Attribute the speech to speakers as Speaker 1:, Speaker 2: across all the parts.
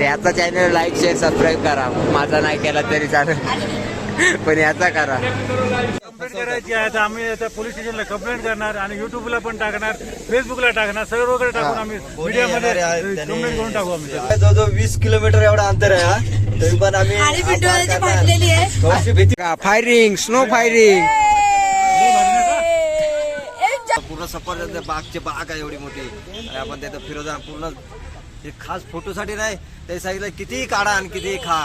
Speaker 1: याचा channel like share subscribe करा. माझा नाही केला तरी चालेल. पण याचा करा.
Speaker 2: कंप्लेंट करायची आहे तर आम्ही आता पोलीस स्टेशनला कंप्लेंट करणार आणि युट्यूबला पण टाकणार फेसबुकला टाकणार सर्वकडे टाकून आम्ही मीडियामध्ये कंप्लेंट करून टाकू आम्ही.
Speaker 3: जवळजवळ वीस किलोमीटर एवढा अंतर आहे हा. तरी पण आम्ही भीती
Speaker 1: फायरिंग स्नो फायरिंग
Speaker 3: पूर्ण सफरचंद बागची बाग आहे एवढी मोठी. आणि आपण फिरत आहे. पूर्ण हे खास फोटोसाठी नाही ते सांगितलं कितीही काढा आणि कितीही खा.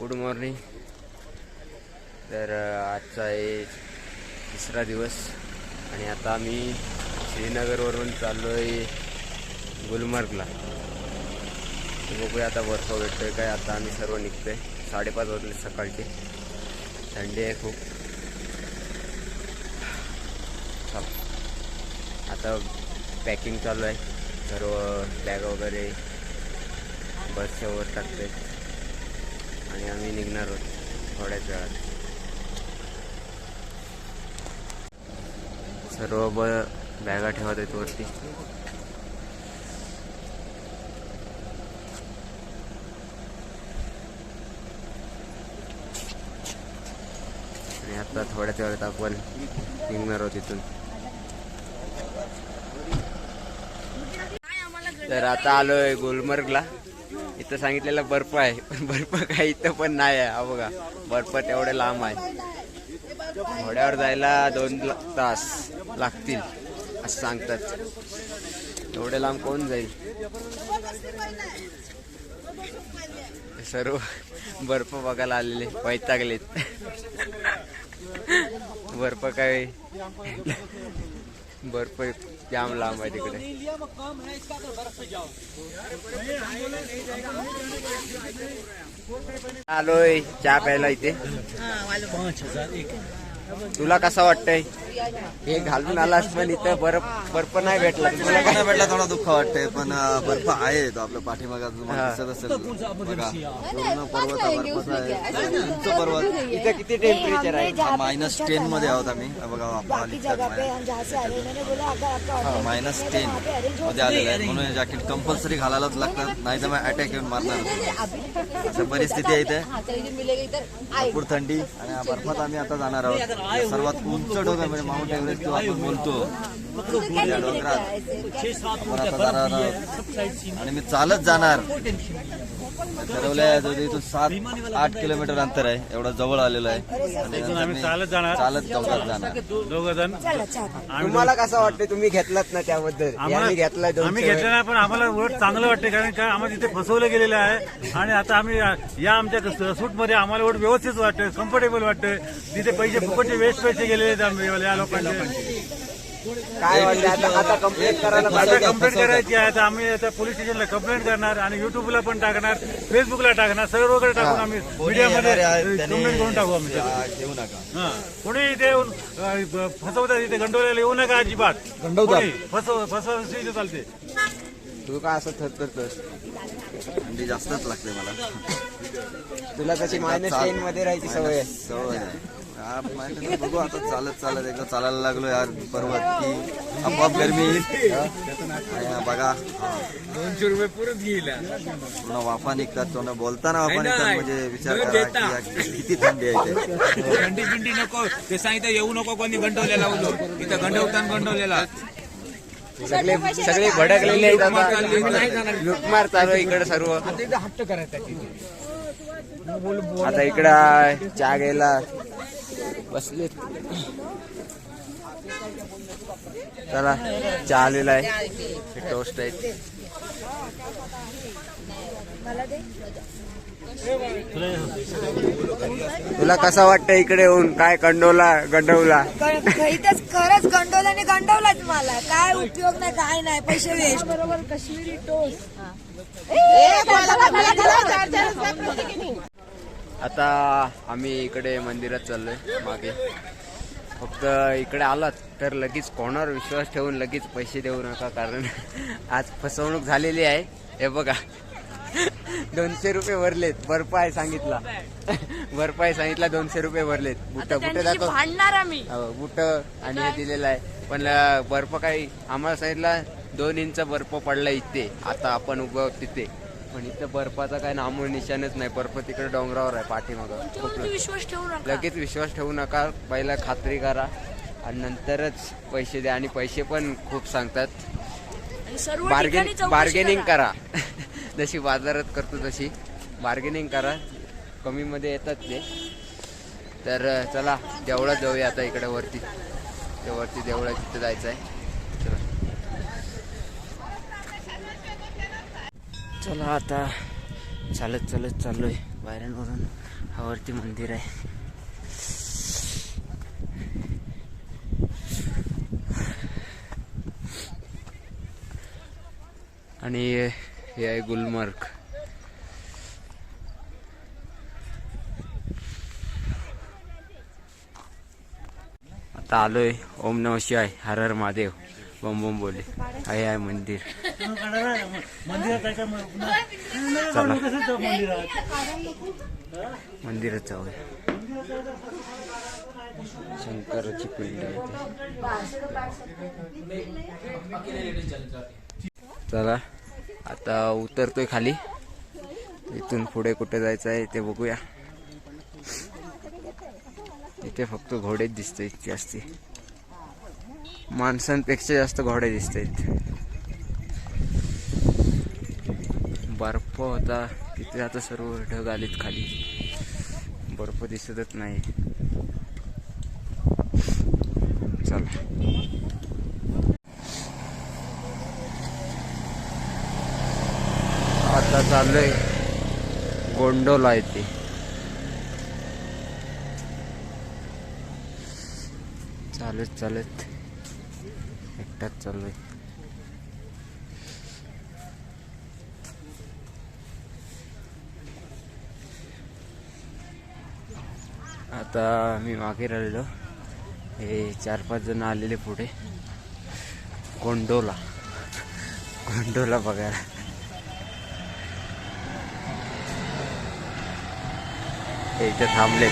Speaker 1: गुड मॉर्निंग तर आजचा आहे तिसरा दिवस आणि आता आम्ही श्रीनगरवरून चाललो आहे गुलमर्गला बघूया आता बर्फ भेटतोय काय आता आम्ही सर्व निघतोय. साडेपाच वाजले सकाळचे. थंडी आहे खूप. आता पॅकिंग चालू आहे. सर्व बॅग वगैरे बसच्या वर टाकते आणि आम्ही निघणार आहोत थोड्याच वेळात. सर्व ब बॅगा ठेवत आहेत वरती. आणि आता थोड्याच वेळात आपण निघणार आहोत तिथून तर आता आलोय गुलमर्गला. इथं सांगितलेला बर्फ आहे. पण बर्फ काय इथं पण नाही आहे. हा बघा बर्फ तेवढे लांब आहे. घोड्यावर जायला दोन तास लागतील असं सांगतात. एवढे लांब कोण जाईल? सर्व बर्फ बघायला आलेले वैतागलेत. बर्फ काय? बर्फ जाम लांब आहे तिकडे. आलोय चहा प्यायला इथे. तुला कसा वाटतंय? हे घालून आलास पण इथं बर्फ बर्फ नाही भेटला. तुला काय
Speaker 3: नाही भेटला थोडा दुःख वाटतंय पण अं, बर्फ आहे तो आपल्या पाठीमागा तुम्हाला. दिसत असेल. बघा पूर्ण पर्वत हा बर्फाचा आहे उंच पर्वत.
Speaker 1: इथं किती टेम्परेचर आहे?
Speaker 3: मायनस टेन मध्ये आहोत आम्ही. हा बघा
Speaker 4: हैं
Speaker 3: मायनस टेन मध्ये आलेलं आहे. म्हणून हे जॅकेट कंपल्सरी घालायलाच लागतात नाही तर मग अटॅक येऊन मारणार. अशी परिस्थिती आहे इथे. भरपूर थंडी आणि या बर्फात आम्ही आता जाणार आहोत. सर्वात उंच डोंगर म्हणजे माउंट एव्हरेस्ट जो आपण बोलतो या डोंगरात. आपण आता जाणार आणि मी चालत जाणार. ठरवलंय जो इथून सात आठ किलोमीटर अंतर आहे. एवढं जवळ आलेलं आहे. आणि नंतर
Speaker 2: आम्ही चालत जाणार.
Speaker 3: चालत जाणार.
Speaker 2: दोघ जण.
Speaker 1: तुम्हाला कसं वाटतं तुम्ही घेतलात ना त्याबद्दल? आम्ही घेतलाय दोनशे
Speaker 2: आम्ही. घेतलं नाही पण आम्हाला उलट चांगलं वाटतं कारण काय आम्हाला तिथे फसवलं गेलेलं आहे. आणि आता आम्ही या आमच्या सूटमध्ये आम्हाला उलट व्यवस्थित वाटतं कम्फर्टेबल वाटतं तिथे पैसे फुकटचे वेस्ट पैसे गेलेले आहेत आम्ही या लोकांचे.
Speaker 1: काय वाटतं? आता आता कंप्लेंट करायला
Speaker 2: आता
Speaker 1: पाहिजे.
Speaker 2: कंप्लेंट करायची आहे. तर आम्ही आता पोलीस स्टेशनला कंप्लेंट करणार आणि युट्यूबला पण टाकणार फेसबुकला टाकणार सर्वकडे टाकून आम्ही मीडियामध्ये कंप्लेंट करून टाकू आम्ही.
Speaker 3: हा, घेऊ नका.
Speaker 2: हा. कोणी इथे येऊन अ, ब- फसवतात इथे गंडवलेला येऊ नका अजिबात. कोणी? फसव फसवणूक इथे चालते.
Speaker 1: तू का असं थरथरतोस
Speaker 3: थंडी जास्तच लागते मला.
Speaker 1: तुला तशी मायनस टेन मध्ये राहायची सवय आहे.
Speaker 3: सवय आहे. हा, माहिती बघू आता चालत चालत एकदा चालायला लागलो यार पर्वत की आपोआप गरमी येईल. हा बघा
Speaker 5: दोनशे रुपये पुरत घेईल
Speaker 3: पूर्ण वाफा निघतात तो बोलताना वाफा निघतात म्हणजे विचार करा किती थंडी आहे ते
Speaker 5: थंडी बिंडी नको ते सांगितलं येऊ नको कोणी गंडवलेला उलो इथं गंडवताना गंडवलेला.
Speaker 1: सगळे सगळे भडकलेले लुटमार चालू इकडे सर्व.
Speaker 5: हट्ट करायचा
Speaker 1: आता इकडं चहा घ्यायला. बसले चला चहा आलेला आहे. टोस्ट आहेत. तुला कसा वाटतं इकडे येऊन? काय कंडवला गंडवला?
Speaker 4: इथेच खरंच गंडवल्याने गंडवलाच मला. काय उपयोग नाही काय नाही पैसे वेस्ट बरोबर काश्मीरी टोस्ट
Speaker 1: आता आम्ही इकडे मंदिरात चाललोय मागे. फक्त इकडे आलात तर लगेच कोणावर विश्वास ठेवून लगेच पैसे देऊ नका कारण आज फसवणूक झालेली आहे. हे बघा. दोनशे रुपये भरलेत. बर्फ आहे सांगितला. बर्फ आहे सांगितला दोनशे रुपये भरलेत. बुट बुट दाखव.
Speaker 4: भांडणार आम्ही.
Speaker 1: हो, बुट आणि हे दिलेलं आहे. पण अं, बर्फ काही आम्हाला सांगितलं दोन इंच बर्फ पडला इथे. आता आपण उभं आहोत तिथे. पण इथं बर्फाचा काय नामो निशाणच नाही. बर्फ तिकडे डोंगरावर आहे पाठीमागं. खूप
Speaker 4: विश्वास ठेवू नका.
Speaker 1: लगेच विश्वास ठेवू नका. पहिला खात्री करा आणि नंतरच पैसे द्या आणि पैसे पण खूप सांगतात.
Speaker 4: आणि सर्व
Speaker 1: बार्गेन
Speaker 4: चौकशी
Speaker 1: बार्गेनिंग
Speaker 4: करा.
Speaker 1: जशी बाजारात करतो तशी. बार्गेनिंग करा. कमीमध्ये येतात ते. तर अं, चला देवळात जाऊया आता इकडे वरती. त्या वरती देवळा तिथे जायचं आहे चला चला आता. चालत चालत चाललोय. आहे हा वरती मंदिर आहे. आणि हे आहे गुलमर्ग. आता आलोय. ओम नम शिवाय. हर हर महादेव. बम बम बोले. आहे आहे मंदिर.
Speaker 2: मंदिरात जाऊ
Speaker 1: जाऊया. शंकराची पिंड आहे चला. आता उतरतोय खाली. इथून पुढे कुठे जायचं आहे ते बघूया. इथे फक्त घोडेच दिसत जास्ती माणसांपेक्षा जास्त घोडे दिसत आहेत बर्फ होता तिथे आता सर्व ढग आलेत खाली. बर्फ दिसतच नाही. चला. आता चाललोय गोंडोला येते चालत चालत. एकटाच आहे आता मी मागे राहिलो. हे चार पाच जण आलेले पुढे. गोंडोला. गोंडोला बघायला. हे इथे थांबले.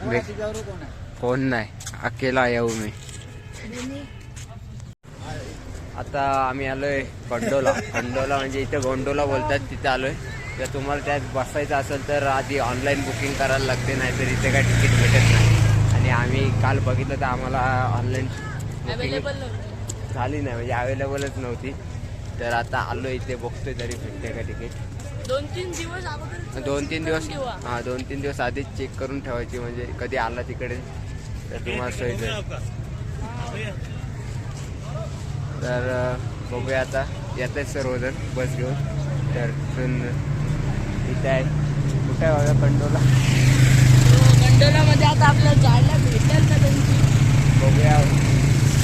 Speaker 1: कोण नाही. अकेला येऊ मी. आता आम्ही आलोय गोंडोला. गोंडोला म्हणजे इथे गोंडोला बोलतात तिथे आलोय. जर तुम्हाला त्यात बसायचं असेल तर आधी ऑनलाईन बुकिंग करायला लागते नाही तर इथे काय तिकीट भेटत नाही. आणि आम्ही काल बघितलं तर आम्हाला ऑनलाईन झाली नाही म्हणजे अवेलेबलच नव्हती. तर आता आलो इथे बघतोय तरी भेटते का तिकीट
Speaker 4: दोन तीन दिवस
Speaker 1: दोन तीन दिवस. हा दोन तीन दिवस आधीच चेक करून ठेवायची म्हणजे कधी आला तिकडे. तर बघूया आता. येत आहेत सर्वजण बस घेऊन. तर तिथून इथे आहे. कुठे आहे बघा कंडोला?
Speaker 4: गंडोला मध्ये आता आपल्याला जायला भेटेल का त्यांची?
Speaker 1: बघूया.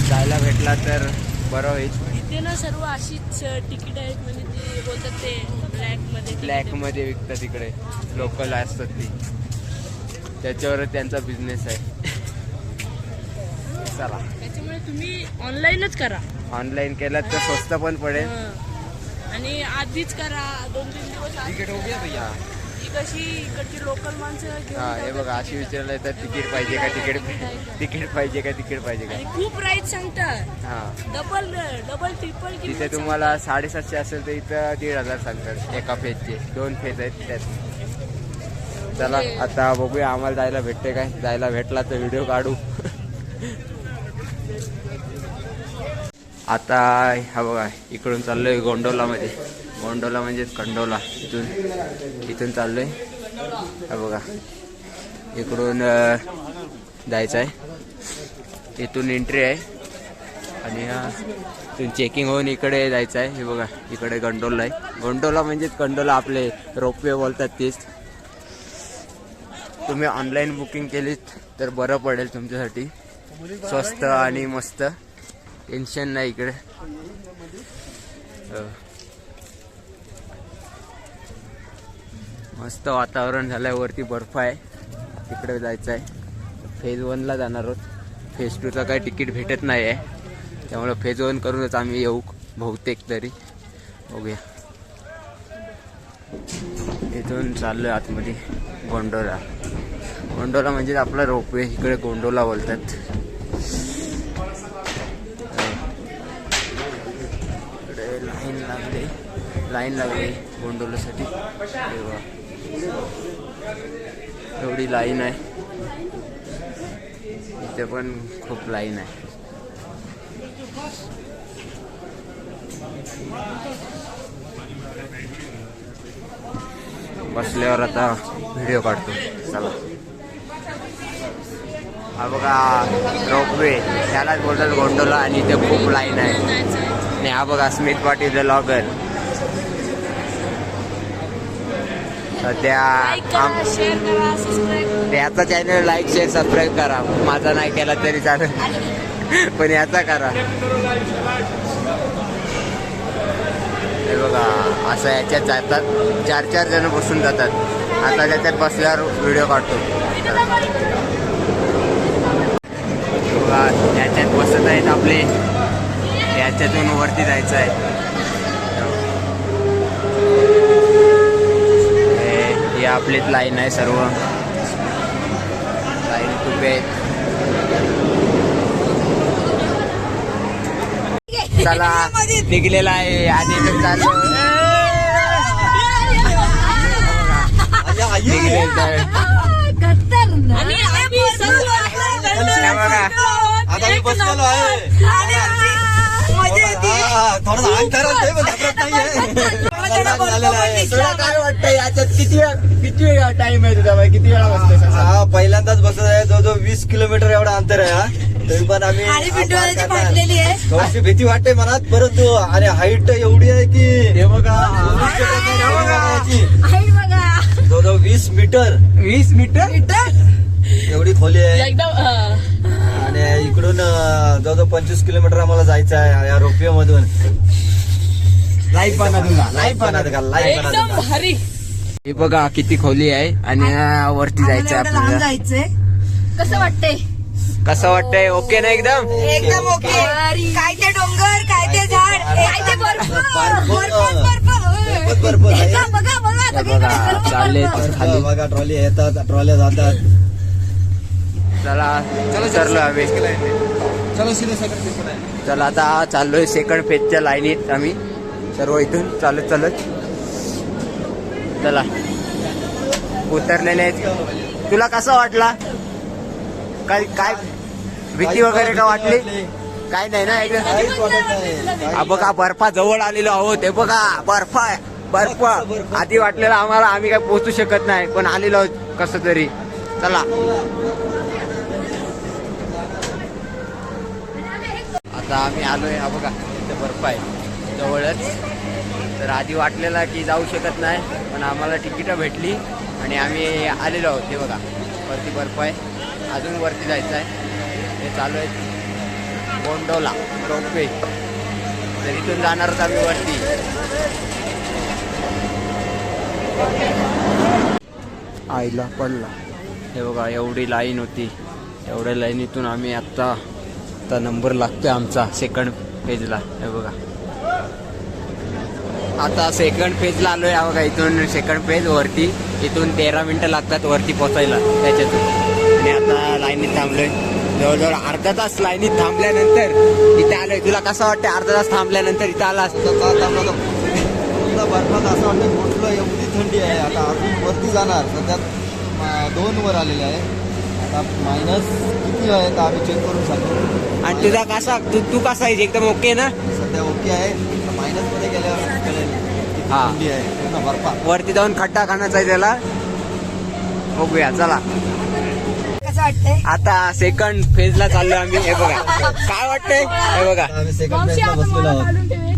Speaker 1: जायला भेटला तर बरं होईल.
Speaker 4: इथे ना सर्व अशीच तिकीट आहेत. म्हणजे ते बोलतात ते
Speaker 1: ब्लॅकमध्ये ब्लॅकमध्ये विकतात तिकडे लोकल असतात ती. त्याच्यावर त्यांचा बिझनेस आहे. चला
Speaker 4: त्याच्यामुळे तुम्ही ऑनलाईनच करा.
Speaker 1: ऑनलाईन केलं तर स्वस्त पण पडेल.
Speaker 4: हं. आणि आधीच करा. दोन तीन दिवस आधी.
Speaker 1: हा.
Speaker 4: ही कशी इकडची लोकल माणसं घेऊन
Speaker 1: हा हे बघा अशी विचारलं तर तिकीट पाहिजे का तिकीट तिकीट पाहिजे का तिकीट पाहिजे
Speaker 4: आणि
Speaker 1: का
Speaker 4: खूप प्राईस सांगतात.
Speaker 1: हा.
Speaker 4: डबल डबल ट्रिपल
Speaker 1: तिथे तुम्हाला साडेसातशे असेल तर इथं दीड हजार सांगतात एका फेजचे दोन फेज आहेत त्यात. चला आता बघूया आम्हाला जायला भेटते काय. जायला भेटला तर व्हिडिओ काढू. आता हा बघा इकडून चाललोय गोंडोलामध्ये गोंडोला म्हणजे कंडोला इथून इथून चाललोय. हा बघा इकडून जायचं आहे इथून एंट्री आहे. आणि इथून चेकिंग होऊन इकडे जायचं आहे हे बघा इकडे गंडोला आहे. गोंडोला म्हणजेच कंडोला आपले रोपवे बोलतात तेच. तुम्ही ऑनलाईन बुकिंग केलीत तर बरं पडेल तुमच्यासाठी. स्वस्त आणि मस्त. टेन्शन नाही इकडे. मस्त वातावरण झालंय वरती बर्फ आहे. तिकडे जायचं आहे फेज वनला जाणार आहोत. फेज टूचं काही तिकीट भेटत नाही आहे त्यामुळं फेज वन करूनच आम्ही येऊ बहुतेक तरी. बघूया. इथून चाललोय आतमध्ये. गोंडोला. गोंडोला म्हणजे आपला रोपवे इकडे गोंडोला बोलतात इकडे लाईन लागली लाईन लागली गोंडोलासाठी तेव्हा एवढी लाईन आहे. इथे पण खूप लाईन आहे. बसल्यावर आता व्हिडिओ काढतो. चला. हा बघा रोपवे. त्यालाच बोलतात गोंडोला आणि इथे खूप लाईन आहे. आणि हा बघा स्मिथ पाटील लॉगर सध्या आम- त्याचा चॅनल लाईक शेअर सबस्क्राईब करा. माझा नाही केला तरी चालेल. पण याचा करा. हे बघा असं याच्यात जातात. चार चार जण बसून जातात. आता त्याच्यात बसल्यावर व्हिडिओ काढतो. बघा याच्यात बसत आहेत आपले. याच्यातून वरती जायचं आहे हे- ही आपलीच लाईन आहे सर्व. लाईन तुपे आहेत चला निघलेला आहे आणि चाललो निघलेलं आहे. हे बघा
Speaker 3: आता मी बसलेलो आहे हा, थोडं नाहीये. आहे.
Speaker 1: तुला काय वाटतं याच्यात किती वेळ किती वेळ टाइम आहे तुझा बाई? किती वेळा?
Speaker 3: हा पहिल्यांदाच बसत आहे. जवळजवळ वीस किलोमीटर एवढा अंतर आहे हा. तरी पण आम्ही हा थोडीशी भीती वाटते मनात परंतु आणि हाईट एवढी आहे की
Speaker 1: हे बघा.
Speaker 3: जवळजवळ वीस मीटर.
Speaker 1: वीस मीटर?
Speaker 3: एवढी खोली आहे. आणि इकडून जवळजवळ पंचवीस किलोमीटर आम्हाला जायचं आहे या रोपवे मधून बनत का लाईव्ह बनत
Speaker 1: हे बघा किती खोली आहे आणि या वरती जायचं आपल्याला.
Speaker 4: जायचंय.
Speaker 6: कसं वाटतंय?
Speaker 1: कसं वाटतंय? ओके ना एकदम?
Speaker 4: एकदम ओके. काय ते डोंगर काय ते झाड काय ते बर्फ.
Speaker 3: बर्फ.
Speaker 4: बर्फ. बघा बघा बघा
Speaker 1: हे
Speaker 4: सगळीकडे
Speaker 1: बघा
Speaker 4: बर्फ,
Speaker 1: चालले. खाली.
Speaker 3: बघा ट्रॉली येतात ट्रॉल्या जातात.
Speaker 1: चला उतरलो आम्ही.
Speaker 3: चलो
Speaker 1: चला आता चाललोय सेकंड फेजच्या लाईनीत आम्ही. सर्व इथून चालत चालत. चला. उतरलेले आहेत. तुला कसा वाटला? काय काय? भीती वगैरे का वाटली काय नाही ना एकदम बघा बर्फा जवळ आलेलो आहोत. हे बघा बर्फ आहे. बर्फ. आधी वाटलेलं आम्हाला आम्ही काय पोहोचू शकत नाही पण आलेलो आहोत कसं तरी. चला. आता आम्ही आलो आहे हा बघा इथं बर्फ आहे जवळच. तर आधी वाटलेला की जाऊ शकत नाही पण आम्हाला तिकीटं भेटली आणि आम्ही आलेलो आहोत हे बघा. वरती बर्फ आहे अजून वरती जायचं आहे हे चालू आहे. Gondola ropeway. तर इथून जाणार आहोत आम्ही वरती. आईला पडला. हे बघा एवढी लाईन होती. एवढ्या लाईनीतून आम्ही आत्ता आता नंबर लागतोय आमचा सेकंड पेजला हे बघा. आता सेकंड पेजला आलोय. आहे बघा इथून सेकंड पेज वरती. इथून तेरा मिनिटं लागतात वरती पोचायला त्याच्यातून. आणि आता लाईनीत थांबलोय. जवळजवळ अर्धा तास लाईनीत थांबल्यानंतर इथे आलोय. तुला कसं वाटतं अर्धा तास थांबल्यानंतर इथं आला
Speaker 3: असतो आता आपलं पूर्ण बर्फात असं वाटतं पोचलं एवढी थंडी आहे. आता अजून वरती जाणार. सध्या दोन वर आलेले आहे. आता मायनस किती आहे तर आम्ही चेक करून सांगू
Speaker 1: आणि तुझा कसा तू तू कसा आहे एकदम ओके ना?
Speaker 3: सध्या ओके आहे. मायनसमध्ये गेल्यावर कळेल किती
Speaker 1: हा.
Speaker 3: थंडी आहे? पूर्ण बर्फात.
Speaker 1: वरती जाऊन खड्डा खाण्याचा आहे त्याला. बघूया चला.
Speaker 4: कसं वाटतंय?
Speaker 1: आता सेकंड फेजला चाललो आम्ही. हे बघा. काय वाटतंय? हे बघा.
Speaker 3: आम्ही सेकंड
Speaker 6: मावशी
Speaker 3: बेंचला
Speaker 6: आता
Speaker 3: बसलेलो
Speaker 6: मला
Speaker 3: आहोत.
Speaker 6: काढून ठेवे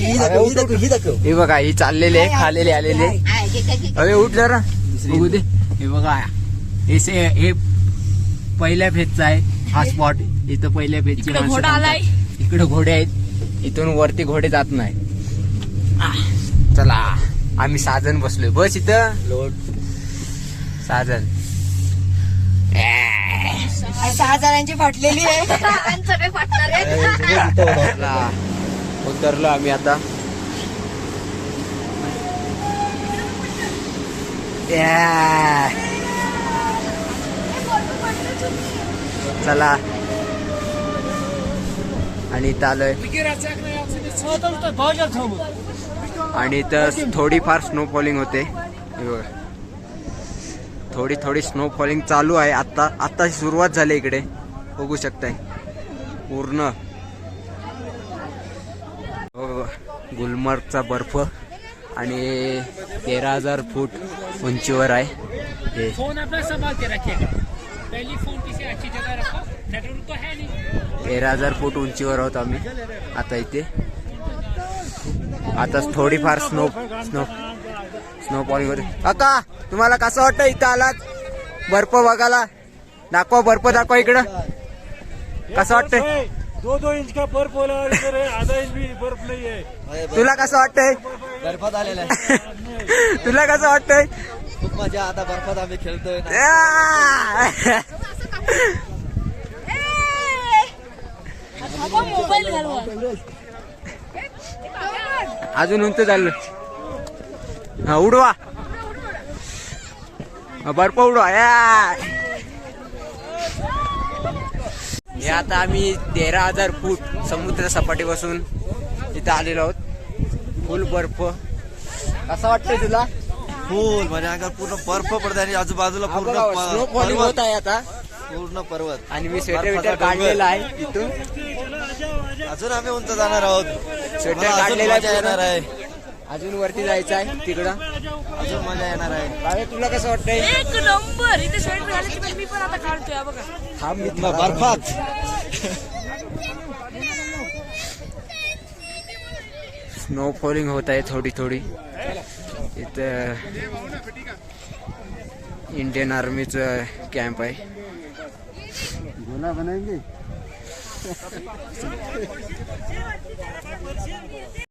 Speaker 3: ही दाखव ही दाखव ही दाखव.
Speaker 1: हे बघा ही चाललेली आहे खालेली आलेली आहे. अरे उठ जरा. बघू दे. हे बघा. हे हे पहिल्या फेजचा आहे. हा स्पॉट इथं पहिल्या फेजची
Speaker 6: इकडं
Speaker 1: माणसं. थांबतात. इकडं घोडे आहेत. इथून वरती घोडे जात नाही. आह, चला आम्ही सहा जण बसलोय. बस इथं.
Speaker 3: लोट
Speaker 4: आणि सहा जणांची फाटलेली आहे.
Speaker 6: आणि सगळे फाटणार आहेत
Speaker 3: इथं होता.
Speaker 1: चला. उतरलो आम्ही आता. Yeah. चला. आणि इथं आलोय. आणि इथं थोडीफार स्नो फॉलिंग होते थोडी थोडी स्नो फॉलिंग चालू आहे. आता आता सुरुवात झाली इकडे. बघू शकताय. पूर्ण. हो, हो, गुलमर्गचा बर्फ आणि तेरा हजार फूट उंचीवर आहे. तेरा हजार फूट उंचीवर आहोत आम्ही. आता इथे. आता थोडीफार स्नो स्नो स्नो फॉलिंग होते काका तुम्हाला कसं वाटतं इथं आलात? बर्फ बघायला. दाखवा बर्फ दाखवा इकडं. कसं वाटतंय?
Speaker 2: दो दो इंच का बर्फ आधा इंच भी बर्फ नहीं है
Speaker 1: तुला कसं वाटतंय?
Speaker 3: बर्फात आलेला आहे.
Speaker 1: तुला कसं वाटतंय?
Speaker 3: खूप मजा. आता बर्फात आम्ही खेळतोय.
Speaker 1: अजून उंच चाललो. हा उडवा. बर्फ उडवा. या! हे आता आम्ही तेरा हजार फूट समुद्र सपाटीपासून इथं आलेलो आहोत. फुल बर्फ. कसा वाटतंय तुला?
Speaker 3: फुल म्हणजे अंगावर पूर्ण बर्फ पडते आणि आजूबाजूला पूर्ण
Speaker 1: स्नो
Speaker 3: प-
Speaker 1: फॉलिंग होत
Speaker 3: पर्वत.
Speaker 1: आहे आता.
Speaker 3: पूर्ण पर्वत.
Speaker 1: आणि मी स्वेटर
Speaker 3: बर्फाचा
Speaker 1: विटर
Speaker 3: डोंगर.
Speaker 1: काढलेला आहे इथून.
Speaker 3: अजून आम्ही उंच जाणार आहोत.
Speaker 1: स्वेटर
Speaker 3: मला अजून
Speaker 1: काढलेला
Speaker 3: मजा
Speaker 1: आहे
Speaker 3: येणार आहे.
Speaker 1: अजून वरती जायचं आहे तिकडं.
Speaker 3: अजून मजा येणार आहे.
Speaker 1: बाबा, तुला कसं वाटतंय?
Speaker 4: एक नंबर. इथे स्वेटर पण मी पण आता काढतोय हा बघा.
Speaker 1: हा मी
Speaker 3: बर्फात.
Speaker 1: स्नो फॉलिंग होत आहे थोडी थोडी. इथं इंडियन आर्मीचं कॅम्प आहे.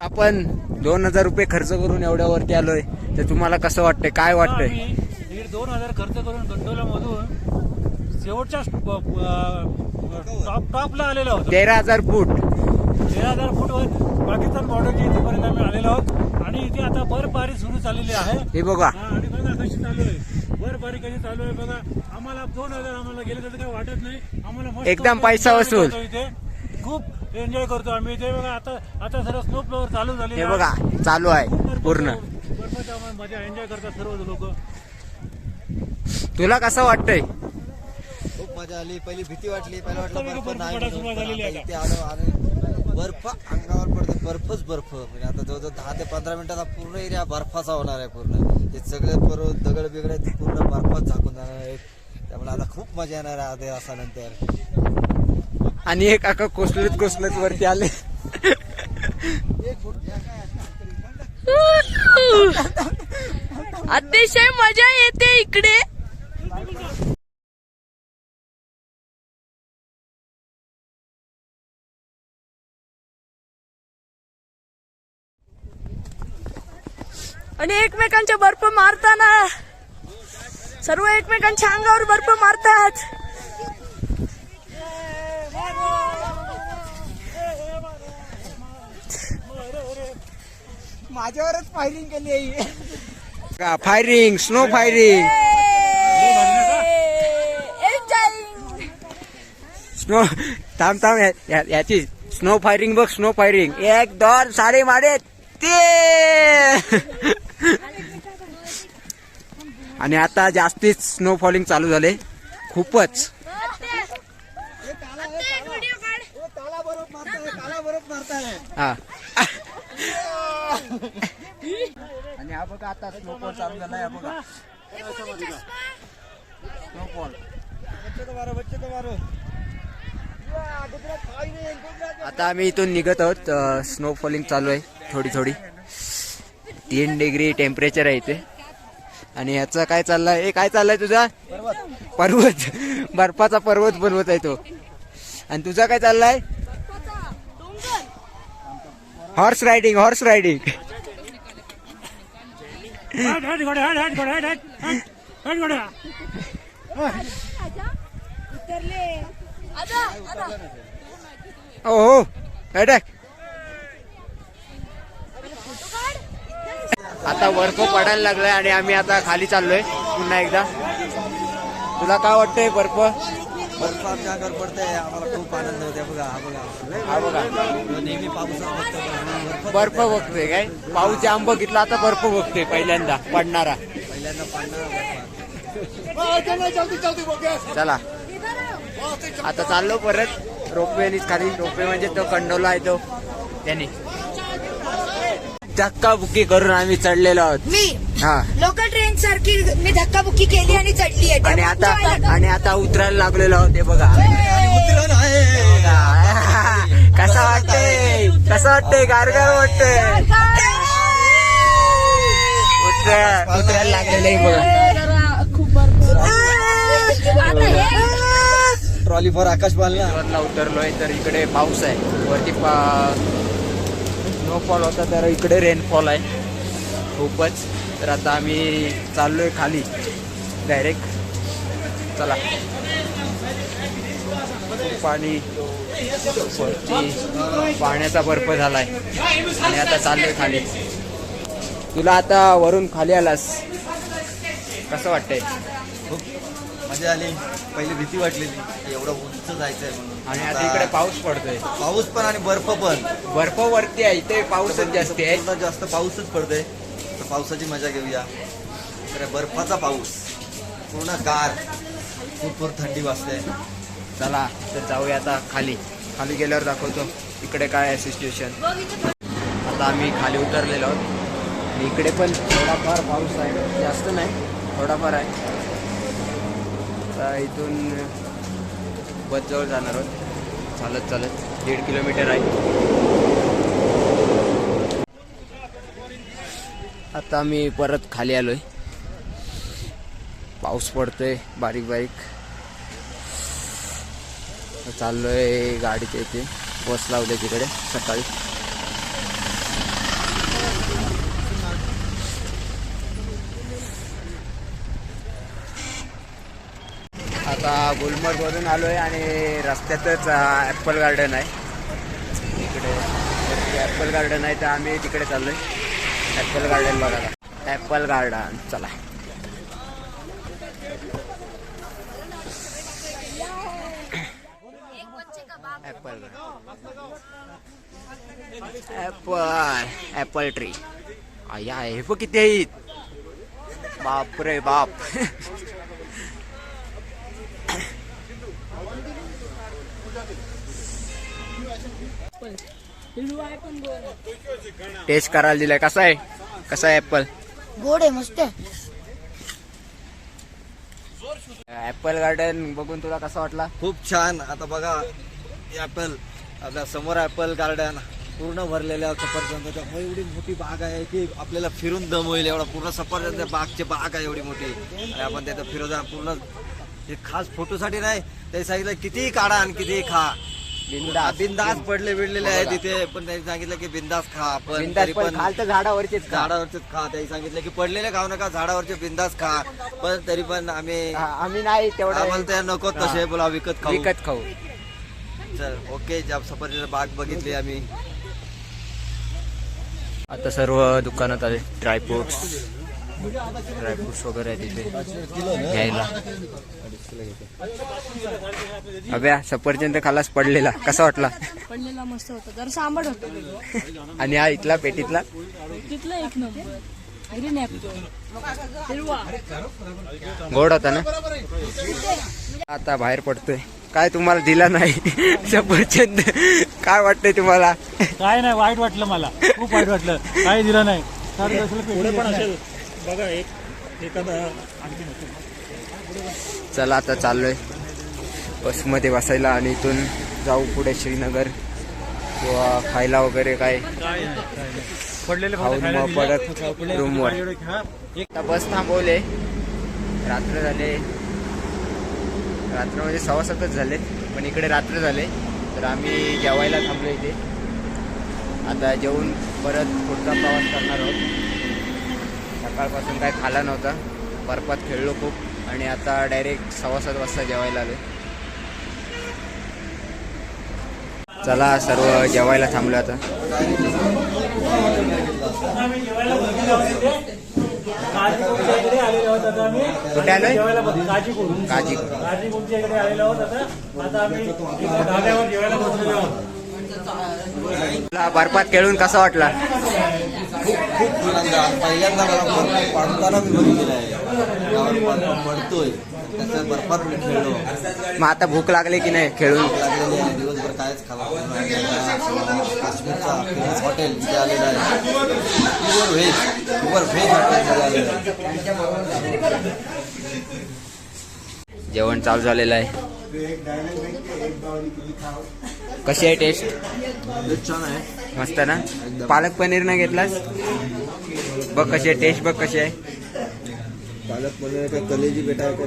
Speaker 1: आपण दोन हजार रुपये खर्च करून एवढ्यावरती आलोय. तर तुम्हाला कसं वाटतंय? काय वाटतंय?
Speaker 2: दीड दोन हजार खर्च करून गंडोलामधून शेवटच्या टॉप टॉपला आलेलो आहोत.
Speaker 1: तेरा हजार फूट.
Speaker 2: तेरा हजार फूटवर पाकिस्तान बॉर्डरच्या इथेपर्यंत आम्ही आलेलो आहोत. आणि इथे आता बर्फबारी सुरू झालेली आहे.
Speaker 1: हे बघा.
Speaker 2: हा, आणि बघा कशी चालू आहे. बर्फबारी कशी चालू आहे बघा. आम्हाला दोन हजार आम्हाला गेले तर काही वाटत नाही. आम्हाला मस्त
Speaker 1: एकदम पैसा
Speaker 2: enjoy
Speaker 1: वसूल.
Speaker 2: करतो इथे. खूप एन्जॉय करतो आम्ही इथे. बघा आता आता सर्व स्नो फ्लोअर चालू झाले
Speaker 1: हे बघा चालू आहे पूर्ण.
Speaker 2: बर्फाच्या मजा एन्जॉय करतात सर्व लोक.
Speaker 1: तुला कसं वाटतंय?
Speaker 3: खूप मजा आली. पहिली भीती वाटली. पहिला वाटलं बर्फ नाही
Speaker 2: सुरुवात झालेली
Speaker 3: आता
Speaker 2: आहे
Speaker 3: इथे आलो आणि बर्फ अंगावर पडते बर्फच बर्फ. म्हणजे आता जवळजवळ दहा ते पंधरा मिनिटात हा पूर्ण एरिया बर्फाचा होणार आहे पूर्ण. हे सगळे पर्वत दगड बिगड पूर्ण बर्फात झाकून जाणार आहेत. त्यामुळे आता खूप मजा येणार आहे आता असा नंतर
Speaker 1: आणि एक काका कोसलत कोसलत वरती आले.
Speaker 4: अतिशय मजा येते इकडे. आणि एकमेकांच्या बर्फ मारताना. सर्व एकमेकांच्या अंगावर बर्फ मारतात.
Speaker 1: फायरिंग स्नो फायरिंग स्नो थांब थांब या- या- याची स्नो फायरिंग बघ स्नो फायरिंग एक दोन साडे माडे ते आणि आता जास्तीच स्नो फॉलिंग चालू झाले. खूपच. हा. आणि हा बघा आता स्नोफॉल चालू झाला हा बघा. स्नोफॉल आता आम्ही इथून निघत आहोत. स्नो फॉलिंग चालू आहे थोडी थोडी तीन डिग्री टेम्परेचर आहे इथे. आणि ह्याचं काय चाललंय? हे काय चाललंय तुझा? पर्वत. बर्फाचा पर्वत बनवत आहे तो. आणि तुझा काय चाललाय? हॉर्स रायडिंग हॉर्स रायडिंग ओ हो अटॅक आता बर्फ पडायला लागलाय आणि आम्ही आता खाली चाललोय. पुन्हा एकदा. तुला काय वाटतंय बर्फ
Speaker 3: बर्फ आमच्या अंगावर पडतंय. आम्हाला खूप आनंद होते बघा हा बघा.
Speaker 1: हा बघा.
Speaker 3: नेहमी पाऊस बघतो
Speaker 1: बर्फ बघतोय काय? पाऊस जाम बघितला आता बर्फ बघतोय पहिल्यांदा. पडणारा.
Speaker 3: पहिल्यांदा पाडणार
Speaker 1: चला. आता चाललो परत. रोपवेनीच खाली. रोपवे म्हणजे तो कंडोला आहे तो. त्याने. धक्का बुक्की करून आम्ही चढलेलो आहोत.
Speaker 4: मी
Speaker 1: हा.
Speaker 4: लोकल ट्रेन सारखी मी धक्काबुक्की केली आणि चढली आहे.
Speaker 1: आणि आता आणि आता उतरायला लागलेलो आहोत हे बघा.
Speaker 3: उतरण आहे
Speaker 1: कसा वाटतंय? कसा वाटतंय? गारगार वाटतंय? उतर उतरायला लागलेलं आहे बघा.
Speaker 3: ट्रॉली फॉर आकाश बालना
Speaker 1: उतरलोय तर इकडे पाऊस आहे. वरती पा स्नोफॉल होता तर इकडे रेनफॉल आहे. खूपच. तर आता आम्ही चाललो आहे खाली. डायरेक्ट चला. पाणी. वरती पाण्याचा बर्फ झाला आहे आणि आता चाललोय खाली. तुला आता वरून खाली आलास. कसं वाटतंय?
Speaker 3: मजा आली. पहिली भीती वाटलेली एवढं उंच जायचंय म्हणून.
Speaker 1: आणि आता इकडे पाऊस पडतोय.
Speaker 3: पाऊस पण आणि बर्फ पण.
Speaker 1: बर्फ वरती आहे इथे पाऊसच जास्त आहे.
Speaker 3: पूर्ण जास्त पाऊसच पडतोय. तर पावसाची मजा घेऊया. तर बर्फाचा पाऊस. पूर्ण गार. खूप थंडी वाजते.
Speaker 1: चला तर जाऊया आता खाली. खाली गेल्यावर दाखवतो इकडे काय आहे सिच्युएशन आता आम्ही खाली उतरलेलो आहोत. आणि इकडे पण थोडाफार पाऊस आहे. जास्त नाही थोडाफार आहे. आता इथून बसजवळ जाणार आहोत. चालत चालत. दीड किलोमीटर आहे. आता मी परत खाली आलोय. पाऊस पडतोय बारीक बारीक. चाललोय गाडीच्या इथे. बस लावले तिकडे सकाळी. आता गुलमर्ग आलो आहे आणि रस्त्यातच ॲपल गार्डन आहे. इकडे ॲपल गार्डन आहे तर आम्ही तिकडे चाललो आहे ॲपल गार्डन बघायला ॲपल गार्डन चला. ॲपल ॲपल ॲपल ट्री आया हे बघ किती आहेत. बाप रे बाप. टेस्ट करायला दिलाय. कसा आहे? कसा आहे ॲपल
Speaker 4: गोड आहे मस्त
Speaker 1: ॲपल गार्डन बघून तुला कसा वाटला?
Speaker 3: खूप छान. आता बघा ॲपल आपल्यासमोर ॲपल गार्डन पूर्ण भरलेल्या सफरचंदाच्या. एवढी मोठी बाग आहे की आपल्याला फिरून दम होईल. एवढा पूर्ण सफरचंद बागची बाग आहे एवढी मोठी. आणि आपण तिथं फिरवता. पूर्ण हे खास फोटोसाठी नाही ते सांगितलं कितीही काढा आणि कितीही खा.
Speaker 1: बिंदास.
Speaker 3: बिंदास पडले बिडलेले आहे तिथे पण त्यांनी सांगितलं की बिंदास खा आपण
Speaker 1: बिंदास
Speaker 3: तरी
Speaker 1: पण
Speaker 3: पण
Speaker 1: खाल तर झाडावरचेच खा.
Speaker 3: झाडावरचे खा. त्यांनी सांगितलं की पडलेले खाऊ नका झाडावरचे बिंदास खा. पण तरी पण आम्ही
Speaker 1: हा, आम्ही नाही
Speaker 3: आम्हाला
Speaker 1: तेवढा
Speaker 3: त्या नको तसे बोला विकत खाऊ.
Speaker 1: विकत खाऊ.
Speaker 3: चल ओके जब सफरचंद बाग बघितली आम्ही.
Speaker 1: आता सर्व दुकानात आले ड्रायफ्रुट्स ड्रायफ्रुट्स वगैरे आहे तिथे घ्यायला. अभ्या सफरचंद खालास पडलेला. कसा वाटला?
Speaker 7: पडलेला मस्त होता. जरा सांबट होता.
Speaker 1: आणि हा इथला पेटीतला?
Speaker 7: तिथला एक नंबर.
Speaker 1: गोड होता ना? आता बाहेर पडतोय. काय तुम्हाला दिला नाही? सफरचंद. काय वाटतंय तुम्हाला?
Speaker 2: काय नाही वाईट वाटलं मला. खूप वाईट वाटलं. काही दिलं नाही. बघा एक एखादा
Speaker 1: चला आता चाललोय. बसमध्ये बसायला आणि इथून जाऊ पुढे श्रीनगर. किंवा खायला वगैरे काय.
Speaker 2: पडलेले
Speaker 1: मग परत रूमवर. आता बस थांबवले. रात्र झाले. रात्र म्हणजे सव्वा सातच झाले पण इकडे रात्र झाले. तर आम्ही जेवायला थांबलो इथे. आता जेवून परत पुढचा प्रवास करणार आहोत. सकाळपासून काय खाला नव्हता. बर्फात खेळलो खूप आणि आता डायरेक्ट सव्वा सात वाजता जेवायला आलो चला सर्व जेवायला थांबलो आता. कुठे आलोय?
Speaker 2: काजी आलेलो आहोत आता आम्ही
Speaker 1: बर्फात खेळून कसा वाटला?
Speaker 3: खूप आनंद आहे. पहिल्यांदा मला पडताना मी बघितलेला आहे. गावात बर्फ पडतोय. त्याचं बर्फात मी खेळलो.
Speaker 1: मग आता भूक लागली की नाही खेळून?
Speaker 3: लागलेली आहे दिवसभर कायच खाला काश्मीरचा फेमस हॉटेल तिथे आलेलं आहे. Pure veg pure veg hotel तिथे आलेलं आहे.
Speaker 1: जेवण चालू झालेलं आहे. कशी आहे टेस्ट
Speaker 3: खूप छान आहे.
Speaker 1: मस्त ना? पालक पनीर नाही घेतलास? बघ कशी आहे टेस्ट बघ कशी आहे.
Speaker 3: पालक पनीर काय कलेजी बेटा आहे का?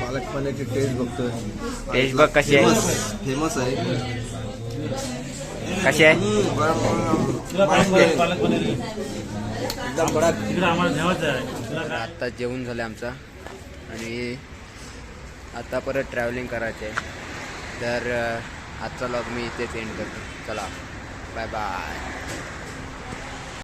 Speaker 3: पालक पनीरची टेस्ट बघतोय.
Speaker 1: टेस्ट बघ कशी आहे.
Speaker 3: फेमस आहे.
Speaker 1: कशी आहे.
Speaker 2: पालक पालक पनीर
Speaker 3: एकदम
Speaker 2: आम्हाला काय
Speaker 1: आता जेवण झालं आमचं. आणि आता परत ट्रॅव्हलिंग करायचं आहे तर आजचा लॉग मी इथेच एंड करतो. चला. Bye bye